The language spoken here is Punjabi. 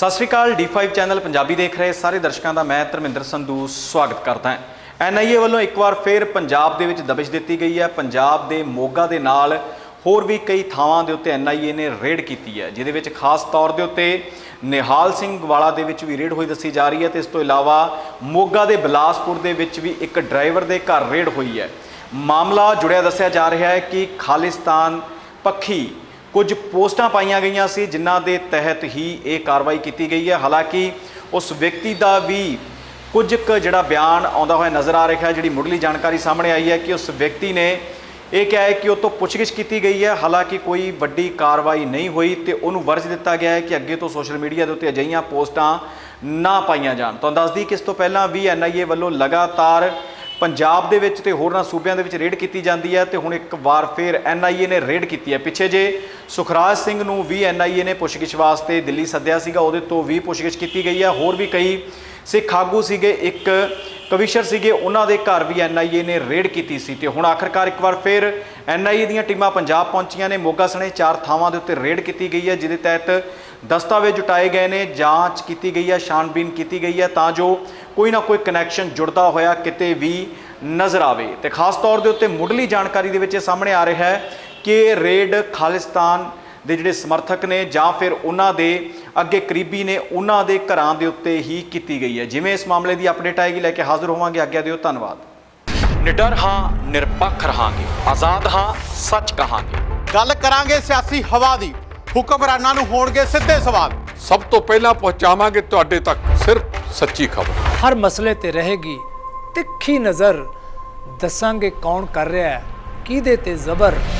ਸਤਿ ਸ਼੍ਰੀ ਅਕਾਲ D5 ਚੈਨਲ ਪੰਜਾਬੀ ਦੇਖ ਰਹੇ ਸਾਰੇ ਦਰਸ਼ਕਾਂ ਦਾ ਮੈਂ ਧਰਮਿੰਦਰ ਸੰਧੂ ਸਵਾਗਤ ਕਰਦਾ ਹਾਂ। ਐਨਆਈਏ ਵੱਲੋਂ ਇੱਕ ਵਾਰ ਫੇਰ ਪੰਜਾਬ ਦੇ ਵਿੱਚ ਦਬਿਸ਼ ਦਿੱਤੀ ਗਈ ਹੈ। ਪੰਜਾਬ ਦੇ ਮੋਗਾ ਦੇ ਨਾਲ ਹੋਰ ਵੀ ਕਈ ਥਾਵਾਂ ਦੇ ਉੱਤੇ ਐਨਆਈਏ ਨੇ ਰੇਡ ਕੀਤੀ ਹੈ, ਜਿਹਦੇ ਵਿੱਚ ਖਾਸ ਤੌਰ ਦੇ ਉੱਤੇ ਨਿਹਾਲ ਸਿੰਘ ਵਾਲਾ ਦੇ ਵਿੱਚ ਵੀ ਰੇਡ ਹੋਈ ਦੱਸੀ ਜਾ ਰਹੀ ਹੈ ਤੇ ਇਸ ਤੋਂ ਇਲਾਵਾ ਮੋਗਾ ਦੇ ਬਿਲਾਸਪੁਰ ਦੇ ਵਿੱਚ ਵੀ ਇੱਕ ਡਰਾਈਵਰ ਦੇ ਘਰ ਰੇਡ ਹੋਈ ਹੈ। ਮਾਮਲਾ ਜੁੜਿਆ ਦੱਸਿਆ ਜਾ ਰਿਹਾ ਹੈ ਕਿ ਖਾਲਿਸਤਾਨ ਪੱਖੀ ਕੁਝ ਪੋਸਟਾਂ ਪਾਈਆਂ ਗਈਆਂ ਸੀ, ਜਿਨ੍ਹਾਂ ਦੇ ਤਹਿਤ ਹੀ ਇਹ ਕਾਰਵਾਈ ਕੀਤੀ ਗਈ ਹੈ। ਹਾਲਾਂਕਿ ਉਸ ਵਿਅਕਤੀ ਦਾ ਵੀ ਕੁਝ ਕੁ ਜਿਹੜਾ ਬਿਆਨ ਆਉਂਦਾ ਹੋਇਆ ਨਜ਼ਰ ਆ ਰਿਹਾ ਹੈ, ਜਿਹੜੀ ਮੁੱਢਲੀ ਜਾਣਕਾਰੀ ਸਾਹਮਣੇ ਆਈ ਹੈ ਕਿ ਉਸ ਵਿਅਕਤੀ ਨੇ ਇਹ ਕਿਹਾ ਹੈ ਕਿ ਉਹ ਤੋਂ ਪੁੱਛਗਿੱਛ ਕੀਤੀ ਗਈ ਹੈ। ਹਾਲਾਂਕਿ ਕੋਈ ਵੱਡੀ ਕਾਰਵਾਈ ਨਹੀਂ ਹੋਈ ਤੇ ਉਹਨੂੰ ਵਰਜ ਦਿੱਤਾ ਗਿਆ ਹੈ ਕਿ ਅੱਗੇ ਤੋਂ ਸੋਸ਼ਲ ਮੀਡੀਆ ਦੇ ਉੱਤੇ ਅਜਿਹੀਆਂ ਪੋਸਟਾਂ ਨਾ ਪਾਈਆਂ ਜਾਣ। ਤੁਹਾਨੂੰ ਦੱਸਦੀ ਕਿ ਇਸ ਤੋਂ ਪਹਿਲਾਂ ਵੀ ਐਨਆਈਏ ਵੱਲੋਂ ਲਗਾਤਾਰ ਪੰਜਾਬ ਦੇ ਵਿੱਚ ਤੇ ਹੋਰਨਾਂ ਸੂਬਿਆਂ ਦੇ ਵਿੱਚ ਰੇਡ ਕੀਤੀ ਜਾਂਦੀ ਹੈ ਤੇ ਹੁਣ ਇੱਕ ਵਾਰ ਫੇਰ ਐਨਆਈਏ ਨੇ ਰੇਡ ਕੀਤੀ ਹੈ। ਪਿੱਛੇ ਜੇ ਸੁਖਰਾਜ ਸਿੰਘ ਨੂੰ ਵੀ ਐਨਆਈਏ ਨੇ ਪੁੱਛਗਿੱਛ ਵਾਸਤੇ ਦਿੱਲੀ ਸੱਦਿਆ ਸੀਗਾ, ਉਹਦੇ ਤੋਂ ਵੀ ਪੁੱਛਗਿੱਛ ਕੀਤੀ ਗਈ ਹੈ। ਹੋਰ ਵੀ ਕਈ ਸਿੱਖ ਆਗੂ ਸੀਗੇ, ਇੱਕ ਕਵਿਸ਼ਰ ਸੀਗੇ, ਉਹਨਾਂ ਦੇ ਘਰ ਵੀ ਐਨਆਈਏ ਨੇ ਰੇਡ ਕੀਤੀ ਸੀ ਤੇ ਹੁਣ ਆਖਰਕਾਰ ਇੱਕ ਵਾਰ ਫੇਰ ਐਨਆਈਏ ਦੀਆਂ ਟੀਮਾਂ ਪੰਜਾਬ ਪਹੁੰਚੀਆਂ ਨੇ। ਮੋਗਾ ਸਣੇ ਚਾਰ ਥਾਵਾਂ ਦੇ ਉੱਤੇ ਰੇਡ ਕੀਤੀ ਗਈ ਹੈ, ਜਿਹਦੇ ਤਹਿਤ ਦਸਤਾਵੇਜ਼ ਜੁਟਾਏ ਗਏ ਨੇ, ਜਾਂਚ ਕੀਤੀ ਗਈ ਹੈ ਛਾਣਬੀਨ ਕੀਤੀ ਗਈ ਹੈ, ਤਾਂ ਜੋ ਕੋਈ ਨਾ ਕੋਈ ਕਨੈਕਸ਼ਨ ਜੁੜਦਾ ਹੋਇਆ ਕਿਤੇ ਵੀ ਨਜ਼ਰ ਆਵੇ। ਤੇ ਖਾਸ ਤੌਰ ਦੇ ਉੱਤੇ ਮੁੱਢਲੀ ਜਾਣਕਾਰੀ ਦੇ ਵਿੱਚ ਇਹ ਸਾਹਮਣੇ ਆ ਰਿਹਾ ਹੈ ਕਿ ਰੇਡ ਖਾਲਿਸਤਾਨ ਦੇ ਜਿਹੜੇ ਸਮਰਥਕ ਨੇ ਜਾਂ ਫਿਰ ਉਹਨਾਂ ਦੇ ਅੱਗੇ ਕਰੀਬੀ ਨੇ ਉਹਨਾਂ ਦੇ ਘਰਾਂ ਦੇ ਉੱਤੇ ਹੀ ਕੀਤੀ ਗਈ ਹੈ। ਜਿਵੇਂ ਇਸ ਮਾਮਲੇ ਦੀ ਅਪਡੇਟ ਆਏਗੀ ਲੈ ਕੇ ਹਾਜ਼ਰ ਹੋਵਾਂਗੇ। ਆਗਿਆ ਦਿਓ ਧੰਨਵਾਦ। ਨਿਡਰ ਹਾਂ ਨਿਰਪੱਖ ਰਹਾਂਗੇ। ਆਜ਼ਾਦ ਹਾਂ ਸੱਚ ਕਹਾਂਗੇ। ਗੱਲ ਕਰਾਂਗੇ ਸਿਆਸੀ ਹਵਾ ਦੀ। ਹੁਕਮਰਾਨਾਂ ਨੂੰ ਹੋਣਗੇ ਸਿੱਧੇ ਸਵਾਲ। ਸਭ ਤੋਂ ਪਹਿਲਾਂ ਪਹੁੰਚਾਵਾਂਗੇ ਤੁਹਾਡੇ ਤੱਕ ਸਿਰਫ ਸੱਚੀ ਖਬਰ। ਹਰ ਮਸਲੇ ਤੇ ਰਹੇਗੀ ਤਿੱਖੀ ਨਜ਼ਰ। ਦੱਸਾਂਗੇ ਕੌਣ ਕਰ ਰਿਹਾ ਹੈ ਕਿਹਦੇ ਤੇ ਜ਼ਬਰ।